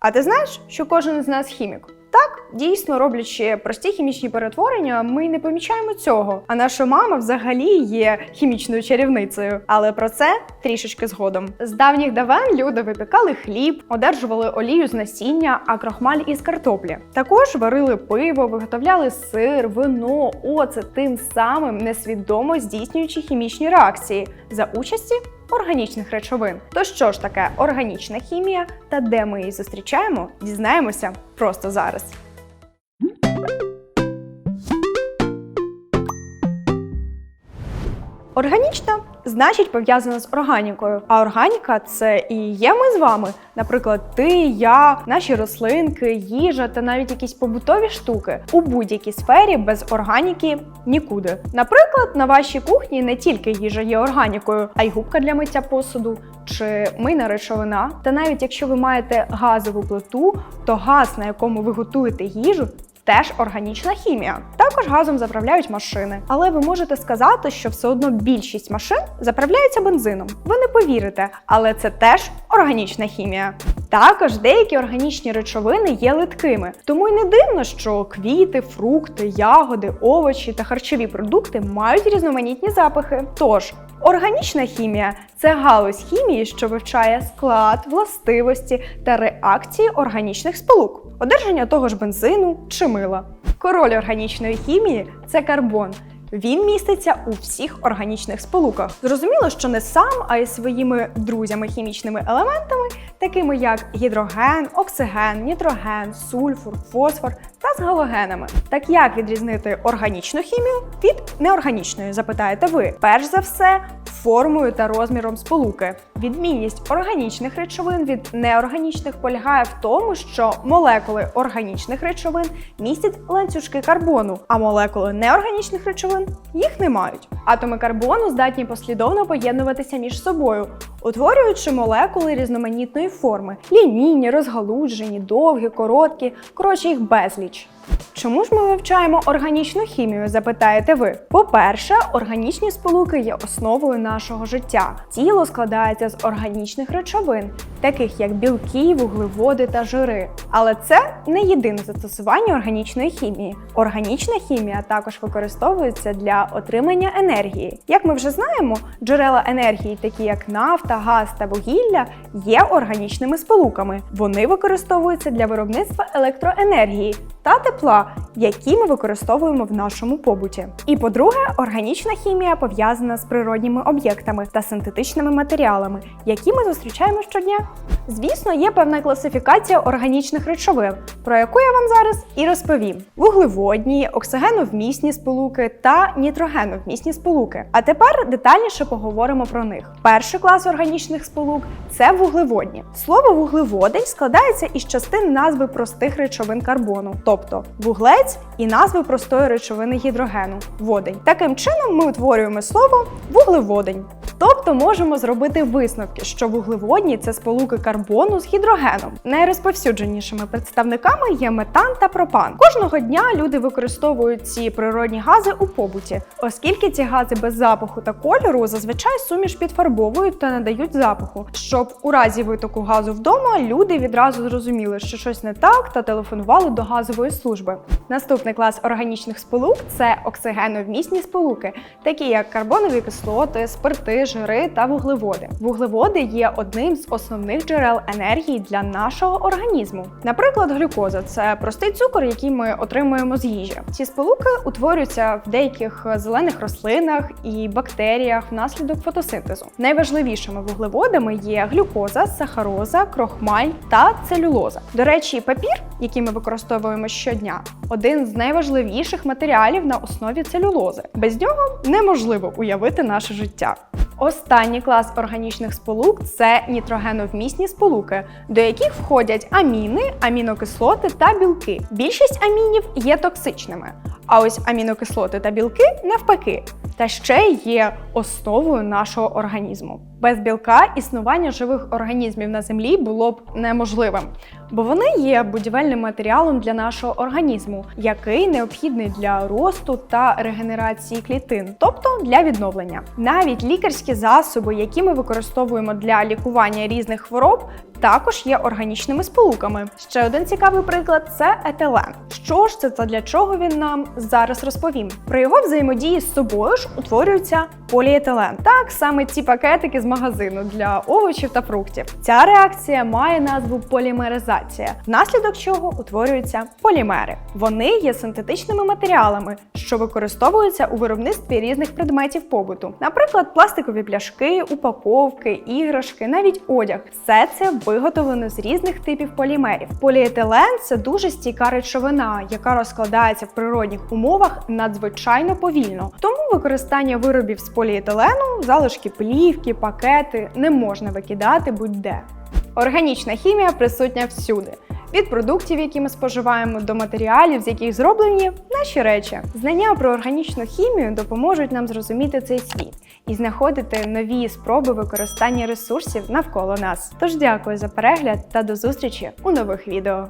А ти знаєш, що кожен з нас хімік? Так, дійсно, роблячи прості хімічні перетворення, ми не помічаємо цього. А наша мама взагалі є хімічною чарівницею. Але про це трішечки згодом. З давніх давен люди випікали хліб, одержували олію з насіння, а крохмаль із картоплі. Також варили пиво, виготовляли сир, вино, оцет, тим самим несвідомо здійснюючи хімічні реакції за участі органічних речовин. То що ж таке органічна хімія та де ми її зустрічаємо, дізнаємося просто зараз. Органічна значить пов'язана з органікою. А органіка це і є ми з вами. Наприклад, ти, я, наші рослинки, їжа та навіть якісь побутові штуки у будь-якій сфері без органіки нікуди. Наприклад, на вашій кухні не тільки їжа є органікою, а й губка для миття посуду чи мийна речовина. Та навіть якщо ви маєте газову плиту, то газ, на якому ви готуєте їжу, теж органічна хімія. Також газом заправляють машини. Але ви можете сказати, що все одно більшість машин заправляються бензином. Ви не повірите, але це теж органічна хімія. Також деякі органічні речовини є литкими, тому й не дивно, що квіти, фрукти, ягоди, овочі та харчові продукти мають різноманітні запахи. Тож Органічна хімія це галузь хімії, що вивчає склад, властивості та реакції органічних сполук, одержання того ж бензину чи мила. Король органічної хімії це карбон. Він міститься у всіх органічних сполуках. Зрозуміло, що не сам, а й своїми друзями-хімічними елементами, такими як гідроген, оксиген, нітроген, сульфур, фосфор та з галогенами. Так як відрізнити органічну хімію від неорганічної, запитаєте ви? Перш за все, формою та розміром сполуки. Відмінність органічних речовин від неорганічних полягає в тому, що молекули органічних речовин містять ланцюжки карбону, а молекули неорганічних речовин їх не мають. Атоми карбону здатні послідовно поєднуватися між собою, утворюючи молекули різноманітної форми: лінійні, розгалуджені, довгі, короткі, коротше їх безліч. Чому ж ми вивчаємо органічну хімію? Запитаєте ви. По-перше, органічні сполуки є основою нашого життя. Тіло складається з органічних речовин, таких як білки, вуглеводи та жири. Але це не єдине застосування органічної хімії. Органічна хімія також використовується для отримання енергії. Як ми вже знаємо, джерела енергії, такі як нафта, газ та вугілля, є органічними сполуками. Вони використовуються для виробництва електроенергії та тепла, які ми використовуємо в нашому побуті. І по-друге, органічна хімія пов'язана з природніми об'єктами та синтетичними матеріалами, які ми зустрічаємо щодня. Звісно, є певна класифікація органічних речовин, про яку я вам зараз і розповім: вуглеводні, оксигеновмісні сполуки та нітрогеновмісні сполуки. А тепер детальніше поговоримо про них. Перший клас органічних сполук це вуглеводні. Слово вуглеводень складається із частин назви простих речовин карбону, тобто вуглець і назви простої речовини гідрогену водень. Таким чином ми утворюємо слово вуглеводень. Тобто можемо зробити висновки, що вуглеводні це сполуки карбону з гідрогеном. Найрозповсюдженішими представниками є метан та пропан. Кожного дня люди використовують ці природні гази у побуті, оскільки ці гази без запаху та кольору зазвичай суміш підфарбовують та надають запаху, щоб у разі витоку газу вдома люди відразу зрозуміли, що щось не так, та телефонували до газової служби. Наступний клас органічних сполук це оксигеновмісні сполуки, такі як карбонові кислоти, спирти, жири та вуглеводи. Вуглеводи є одним з основних джерел енергії для нашого організму. Наприклад, глюкоза це простий цукор, який ми отримуємо з їжі. Ці сполуки утворюються в деяких зелених рослинах і бактеріях внаслідок фотосинтезу. Найважливішими вуглеводами є глюкоза, сахароза, крохмаль та целюлоза. До речі, папір, який ми використовуємо щодня, один з найважливіших матеріалів на основі целюлози. Без нього неможливо уявити наше життя. Останній клас органічних сполук це нітрогеновмісні сполуки, до яких входять аміни, амінокислоти та білки. Більшість амінів є токсичними, а ось амінокислоти та білки навпаки. Та ще є основою нашого організму. Без білка існування живих організмів на землі було б неможливим, бо вони є будівельним матеріалом для нашого організму, який необхідний для росту та регенерації клітин, тобто для відновлення. Навіть лікарські засоби, які ми використовуємо для лікування різних хвороб, також є органічними сполуками. Ще один цікавий приклад це етилен. Що ж це та для чого він нам зараз розповім. При його взаємодії з собою ж утворюється поліетилен. Так саме ці пакетики з магазину для овочів та фруктів. Ця реакція має назву полімеризація, внаслідок чого утворюються полімери. Вони є синтетичними матеріалами, що використовуються у виробництві різних предметів побуту, наприклад, пластикові пляшки, упаковки, іграшки, навіть одяг. Все це виготовлено з різних типів полімерів. Поліетилен це дуже стійка речовина, яка розкладається в природних умовах надзвичайно повільно. Використання виробів з поліетилену, залишки плівки, пакети не можна викидати будь-де. Органічна хімія присутня всюди. Від продуктів, які ми споживаємо, до матеріалів, з яких зроблені наші речі. Знання про органічну хімію допоможуть нам зрозуміти цей світ і знаходити нові спроби використання ресурсів навколо нас. Тож дякую за перегляд та до зустрічі у нових відео.